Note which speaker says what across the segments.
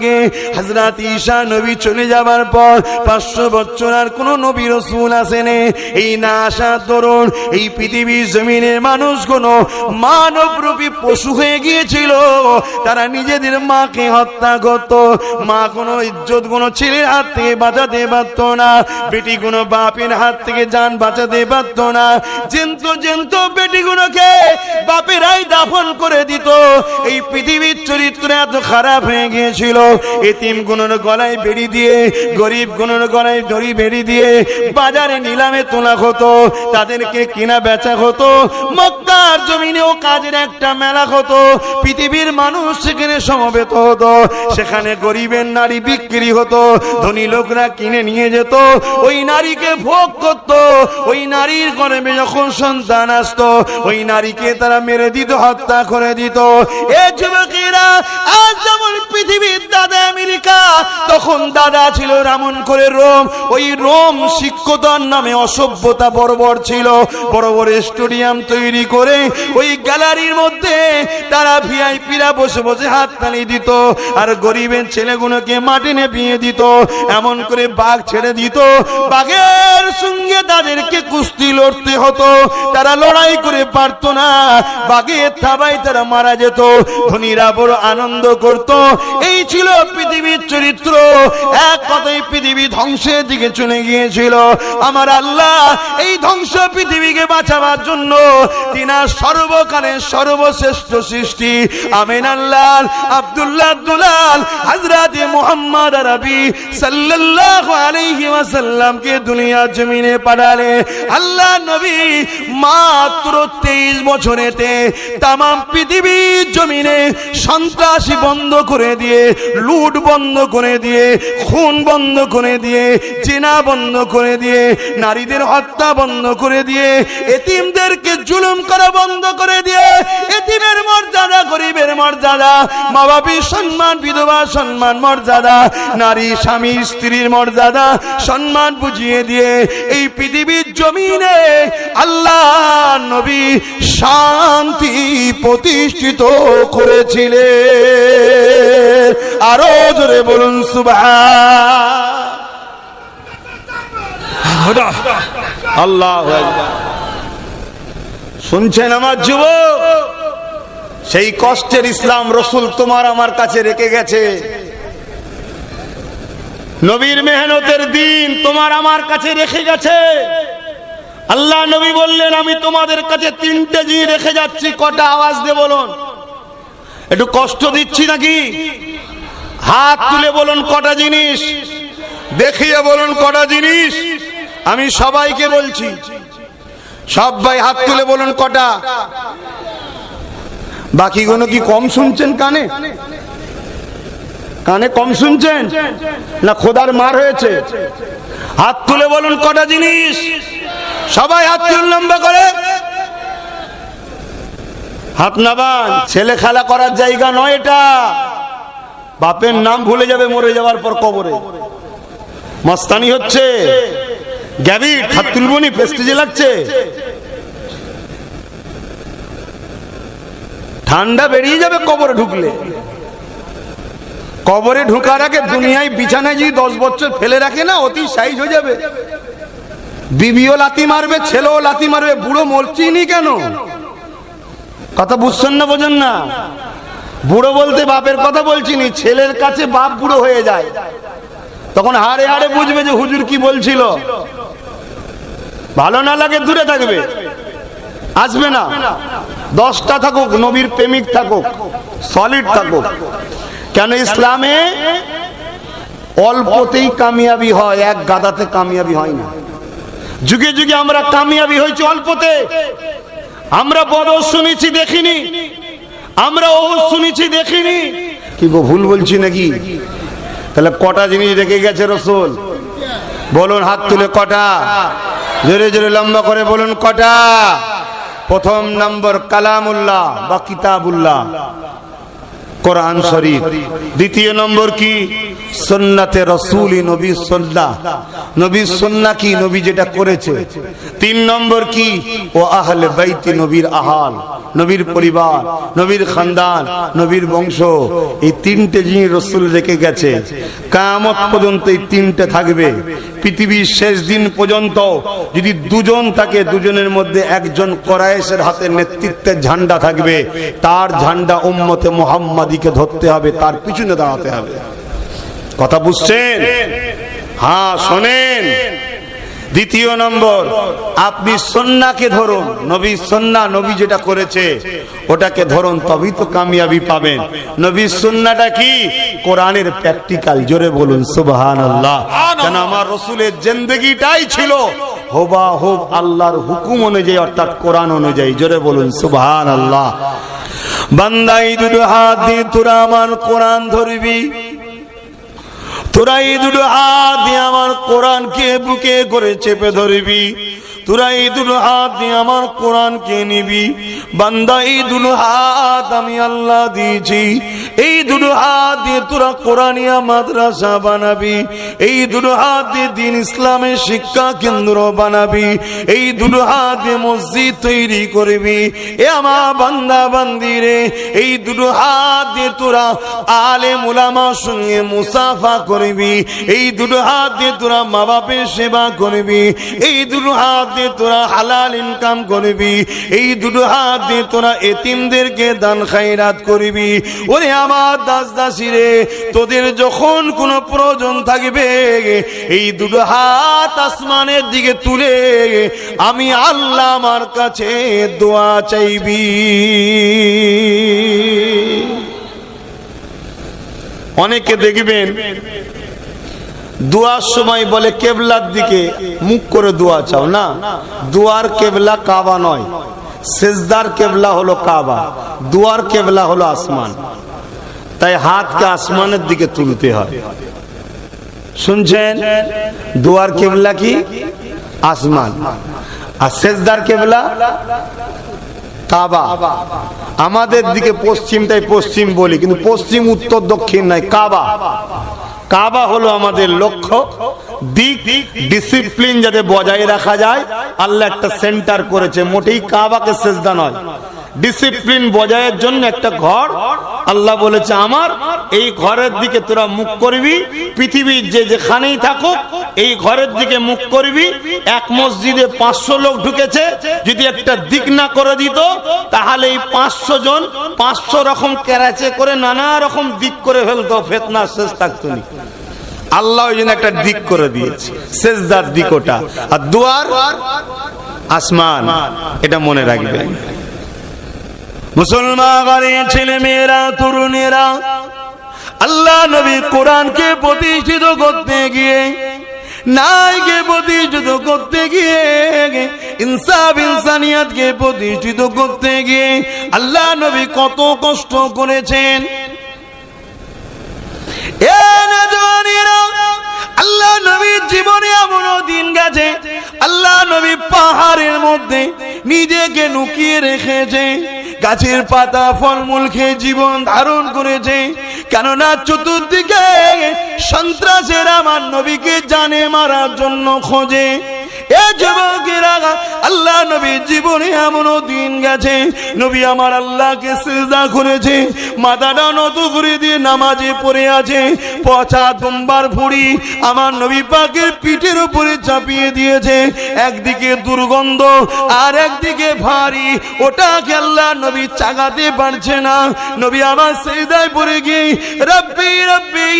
Speaker 1: আগে হাজরাত ঈশা নবী চলে যাবার পর পাঁচশো বছর আর কোন নবী রসুল আসেনে। এই না আসার দরুন এই পৃথিবীর জমিনের মানুষগুলো মানব রূপী পশু হয়ে গিয়েছিল। তারা নিজেদের মাকে হত্যা করত। মা কোনো ইজ্জত, কোনো ছেলের হাত থেকে বাঁচাতে পারত না। বেটি কোনো বাপের হাত থেকে যান বাঁচাতে পারত না। জেন্ত জেন্ত বেটিগুলোকে বাপেরাই দাফন করে দিত। এই পৃথিবীর চরিত্র এত খারাপ হয়ে গিয়েছিল। এতিম গুণের গলায় বেড়ি দিয়ে, গরিব গুণের গলায় দড়ি বেড়ি দিয়ে বাজারে নিলামে তোলা হতো, তাদেরকে কেনা বেচা হতো, মক্কার জমিনেও কাজের একটা মেলা হতো, পৃথিবীর মানুষ সেখানে সমবেত হতো, সেখানে গরিবের নারী বিক্রি হতো, ধনী লোকরা কিনে নিয়ে যেত, ওই নারীকে ভোগ করত, ওই নারীর গর্ভে যখন সন্তান আসতো, ওই নারীকে তারা মেরে দিত, হত্যা করে দিত। এ যুবকেরা আজ যেমন পৃথিবীর দাদা আমেরিকা। তখন দাদা ছিল রামন করে রোম। ওই রোম শিক্ষতার নামে অসভ্যতা ছিল। বড় বড় স্টেডিয়াম তৈরি করে ওই গ্যালারির মধ্যে তারা ভিআইপিরা বসে বসে হাত তালি দিত আর গরিবের ছেলেগুলোকে দিত। এমন করে বাঘ ছেড়ে দিত। বাঘের সঙ্গে তাদেরকে কুস্তি লড়তে হতো। তারা লড়াই করে পারতো না। বাঘের থাবায় তারা মারা যেত। ধনীরা বড় আনন্দ করত। এই ছিল পৃথিবীর চরিত্র। এক কথায় পৃথিবী ধ্বংসের দিকে চলে গিয়েছিল। আমার আল্লাহ এই ধ্বংস পৃথিবীকে বাঁচাবার জন্য সর্বকালের সর্বশ্রেষ্ঠ সৃষ্টি। আমিন আল্লাহ, আব্দুল্লাহ দুলাল সাল্লাল্লাহু আলাইহি ওয়াসাল্লামকে দুনিয়ার জমিনে পাঠালে। আল্লাহ নবী মাত্র 23 বছরেতে তাম পৃথিবীর জমিনে সন্ত্রাসী বন্ধ করে দিয়ে লুট বন্ধ করে দিয়ে, খুন বন্ধ করে দিয়ে চেনা বন্ধ করে দিয়ে, নারীদের হত্যা বন্ধ করে দিয়ে, এতিমদেরকে জুলুম করা বন্ধ করে দিয়ে, এতিমের গরিবের মর্যাদা মা বাপের সম্মান বিধবা সম্মান মর্যাদা নারী স্বামী স্ত্রীর মর্যাদা সম্মান বুঝিয়ে দিয়ে এই পৃথিবীর জমিনে আল্লাহ নবী শান্তি প্রতিষ্ঠিত করেছিলে আরও জোরে বলুন সুবাহ আল্লাহ শুনছেন আমার যুবক? সেই কষ্টের ইসলাম রসুল তোমার আমার কাছে রেখে গেছে। নবীর মেহনতের দিন তোমার আমার কাছে রেখে গেছে। আল্লাহ নবী বললেন, আমি তোমাদের কাছে তিনটে জিনিস রেখে যাচ্ছি, কটা আওয়াজ দিয়ে বলুন। একটু কষ্ট দিচ্ছি নাকি? হাত তুলে বলুন কটা জিনিস। দেখিয়ে বলুন কটা জিনিস। আমি সবাইকে বলছি, সবাই হাত তুলে বলুন কটা। বাকিগুলো কি কম শুনছেন কানে? কানে কম শুনছেন? না খোদার মার হয়েছে? হাত তুলে বলুন কটা জিনিস? সবাই হাত তুলে লম্বা করে। হাত নাবান ছেলে খেলা করার জায়গা নয় এটা। বাপের নাম ভুলে যাবে মরে যাওয়ার পর কবরে। মস্তানি হচ্ছে। গ্যাবি হাত তুলবনি প্রেস্টিজে লাগছে। ঠান্ডা বেরিয়ে যাবে কবরে ঢুকলে। কবরে ঢুকার আগে দুনিয়ায় বিছানায় যদি দশ বছর ফেলে রাখে না, অতি সাইজ হয়ে যাবে। বিবিও লাতি মারবে, ছেলেও লাতি মারবে, বুড়ো মরছিনি কেন? কথা বুঝছেন না, বোঝেন না? বুড়ো বলতে বাপের কথা বলছি নি, ছেলের কাছে বাপ বুড়ো হয়ে যায়। তখন হাড়ে হাড়ে বুঝবে যে হুজুর কি বলছিল। ভালো না লাগে দূরে থাকবে। আসবে না। দশটা থাকুক, নবীর প্রেমিক থাকুক সলিড থাকুক। কেন ইসলামে অল্পতেই কামিয়াবি হয়, এক গাদাতে কামিয়াবি হয় না। যুগে যুগে আমরা কামিয়াবি হয়েছি অল্পতে। আমরা বদর শুনেছি, দেখিনি। আমরা ও শুনেছি, দেখিনি। কি গো, ভুল বলছি নাকি? তাহলে কটা জিনিস রেখে গেছে রসুল? বলুন হাত তুলে কটা। জোরে জোরে লম্বা করে বলুন কটা। প্রথম নম্বর কালামুল্লাহ বা কিতাবুল্লাহ কোরআন শরীফ। দ্বিতীয় নম্বর কি? সন্নাতে রসুলি নবী সন্না। নবী সন্না কি? নবী যেটা করেছে। তিন নম্বর কি? ও আহলে বাইতি নবীর আহাল, নবীর পরিবার, নবীর খানদান, নবীর বংশ। এই তিনটে জিনিস রসুল রেখে গেছে। কামত পর্যন্ত এই তিনটে থাকবে। পৃথিবীর শেষ দিন পর্যন্ত যদি দুজন থাকে, দুজনের মধ্যে একজন করায়েশের হাতে নেতৃত্বের ঝান্ডা থাকবে। তার ঝান্ডা উম্মতে মোহাম্মদীকে ধরতে হবে, তার পিছনে দাঁড়াতে হবে। কথা বুঝছেন? হ্যাঁ শোনেন। দ্বিতীয় নম্বর আপনি সন্নাকে ধরুন নবী সন্না নবী যেটা করেছে ওটাকে ধরুন তবেই তো কামিয়াবি পাবেন। নবী সন্নাটা কি? কোরআনের প্র্যাকটিক্যাল জোরে বলুন সুবহান আল্লাহ কেন আমার রসুলের জেন্দেগিটাই ছিল? হোবা হোব আল্লাহর হুকুম অনুযায়ী অর্থাৎ কোরআন অনুযায়ী জোরে বলুন সুবহান আল্লাহ বান্দাই দুটো হাত দিয়ে তোরা আমার কোরআন ধরবি। তোরা এই দুটো হাত দিয়ে আমার কোরআনকে বুকে করে চেপে ধরবি। তোরা এই দুটো হাত দিয়ে আমার কোরআনকে নিবি। বান্দা, এই দুটো হাত আমি আল্লাহ দিয়েছি। এই দুটো হাত দিয়ে তোরা কোরআনিয়া মাদ্রাসা বানাবি। এই দুটো হাত দিয়ে দিন ইসলামের শিক্ষা কেন্দ্র বানাবি। এই দুটো হাত দিয়ে মসজিদ তৈরি করবি। এ আমার বান্দা বান্দিরে এই দুটো হাত দিয়ে তোরা আলে মুলামার সঙ্গে মুসাফা করবি। এই দুটো হাত দিয়ে তোরা মা বাপের সেবা করবি। এই দুটো হাত দিয়ে তোরা হালাল ইনকাম করবি। এই দুটো হাত দিয়ে তোরা এতিমদেরকে দান খাইরাত করবি। ওরে আমার দাস দাসী রে, তোদের যখন কোনো প্রয়োজন থাকবে, এই দুটো হাত আসমানের দিকে তুলে আমি আল্লাহ আমার কাছে দোয়া চাইবি। অনেকে দেখবেন, দুয়ার সময় বলে কেবলার দিকে মুখ করে দোয়া চাও। না, দুয়ার কেবলা কাবা নয়, সেজদার কেবলা হলো কাবা, দুয়ার কেবলা হলো আসমান। তাই হাতকে আসমানের দিকে তুলতে হয়। শুনছেন? দুয়ার কেবলা কি? আসমান। আর শেষদার কেবলা? কাবা। আমাদের দিকে পশ্চিমটাই পশ্চিম বলি, কিন্তু পশ্চিম, উত্তর, দক্ষিণ নাই, কাবা। কাবা হলো আমাদের লক্ষ্য। দিক ডিসিপ্লিন যাতে বজায় রাখা যায়, আল্লাহ একটা সেন্টার করেছে। মোটেই কাবাকে শেষদা নয়। ডিসিপ্লিন বজায়ের জন্য একটা ঘর। আল্লাহ বলেছে, আমার, এই ঘরের দিকে তোরা মুখ করবি। পৃথিবীর যে যেখানেই থাকুক, এই ঘরের দিকে মুখ করবি। এক মসজিদে পাঁচশো লোক ঢুকেছে। যদি একটা দিক না করে দিত, তাহলে এই পাঁচশো জন পাঁচশো রকম ক্যারাচে করে নানা রকম দিক করে ফেলতো। ফেতনা শেষ থাকতো আল্লাহ ওই জন্য একটা দিক করে দিয়েছে। শেষদার দিক ওটা। আর দুয়ার, আসমান। এটা মনে রাখবেন। মুসলমান ঘরের ছেলে মেয়েরা তরুণেরা, আল্লাহ নবী কোরআনকে প্রতিষ্ঠিত করতে গিয়ে নাইকে প্রতিষ্ঠিত করতে গিয়ে, ইনসাফ, ইনসানিয়াতকে প্রতিষ্ঠিত করতে গিয়ে আল্লাহ নবী কত কষ্ট করেছেন। এ আল্লাহ নবীর জীবনে এমন দিন গেছে, আল্লাহ নবী পাহাড়ের মধ্যে নিজেকে লুকিয়ে রেখেছে। গাছের পাতা, ফলমূল খেয়ে জীবন ধারণ করেছে। কেননা চতুর্দিকে সন্ত্রাসের আমার নবীকে জানে মারার জন্য খোঁজে। এ যুবকেরা, আল্লাহ নবী জীবনে এমনও দিন গেছে। নবী আমার আল্লাহকে সিজদা করেছে মাথাটা নত করে দিয়ে নামাজে পড়ে আছে। পচা দুম্বার ভুড়ি আমার নবী পাকের পিঠের উপরে চাপিয়ে দিয়েছে। একদিকে দুর্গন্ধ আর একদিকে ভারী। ওটাকে আল্লাহ নবী চাগাতে পারছে না। নবী আমার সেদায় পড়ে গিয়ে রব্বি রব্বি,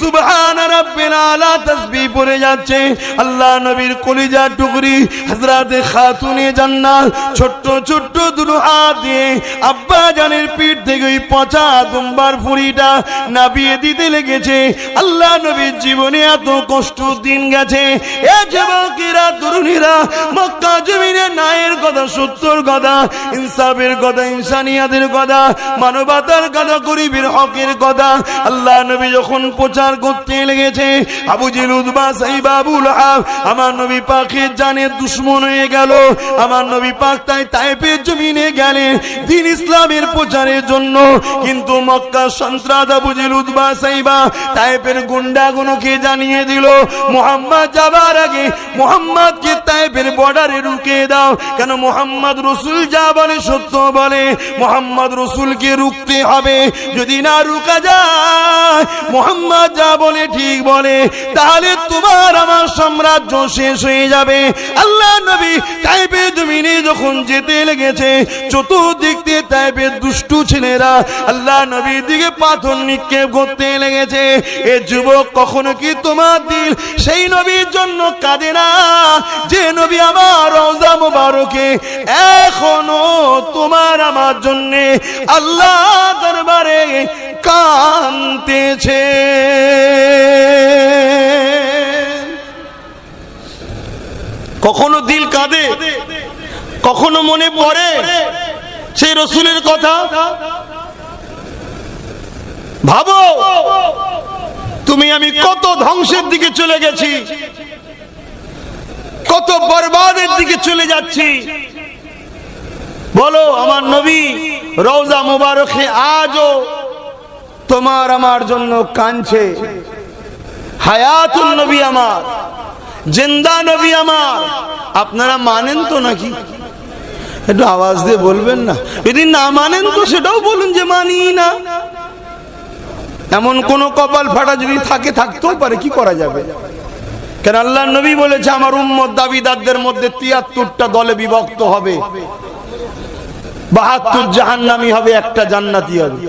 Speaker 1: সুবহান রাব্বিল আলা তাসবিহ পড়ে যাচ্ছে। আল্লাহ নবীর কলিজা টুকরি হাজরাতে খাতুনে জান্নাত ছোট্ট ছোট্ট দুটো হাত দিয়ে আব্বা জানের পিঠ থেকে ওই পচা দুম্বার ফুড়িটা নাবিয়ে দিতে লেগেছে। আল্লাহ নবীর জীবনে এত কষ্ট দিন গেছে। এ যুবকেরা, তরুণীরা, মক্কা জমিনে নায়ের কথা, সত্যর কথা, ইনসাফের কথা, ইনসানিয়াতের কথা, মানবতার কথা, গরিবের হকের কথা। আল্লাহ নবী যখন প্রচার করতে লেগেছে, আবু জিল উদ্বা সাই বাবুল আহাব আমার নবী পাকের জানে দুশ্মন হয়ে গেল। আমার নবী পাক তাই তাইপের জমিনে গেলেন, দিন ইসলামের প্রচারের জন্য। কিন্তু মক্কা সন্ত্রাস আবু জিল উদ্বা সাইবা তাইপের গুন্ডাগুলোকে জানিয়ে দিল? মোহাম্মদ যাবার আগে মোহাম্মদকে তাইপের বর্ডারে রুকে দাও। কেন মোহাম্মদ রসুল যা বলে, সত্য বলে, মোহাম্মদ রসুলকে রুখতে হবে। যদি না রুকা যায়, মোহাম্মদ যা বলে, ঠিক বলে, তাহলে তোমার আমার সাম্রাজ্য শেষ হয়ে যাবে। আল্লাহ নবী তাইপে জমিনে যখন যেতে লেগেছে, চতুর্দিক দিয়ে তাইপের দুষ্টু ছেলেরা আল্লাহ নবীর দিকে পাথর নিক্ষেপ করতে লেগেছে। এ যুবক কখনো কি তোমার দিল? সেই নবীর জন্য কাঁদে না? যে নবী আমার রওজা মুবারকে এখনও তোমার আমার জন্য আল্লাহ দরবারে কাঁদতেছে। কখনো দিল কাঁদে, কখনো মনে পড়ে সেই রসুলের কথা। ভাবো, তুমি আমি কত ধ্বংসের দিকে চলে গেছি। কত বরবাদের দিকে চলে যাচ্ছি। বলো, আমার নবী, রওজা মুবারকে আজও তোমার আমার জন্য কাঁদছে। হায়াতুল নবী আমার, জিন্দা নবী আমার, আপনারা মানেন তো নাকি? একটু আওয়াজ দিয়ে বলবেন না। যদি না মানেন তো সেটাও বলুন যে মানি না। এমন কোন কপাল ফাটা যদি থাকে, থাকতেও পারে, কি করা যাবে? কেন আল্লাহ নবী বলেছে, আমার উম্মত দাবিদারদের মধ্যে তিয়াত্তরটা দলে বিভক্ত হবে। বাহাত্তর জাহান্নামি হবে, একটা জান্নাতি হবে।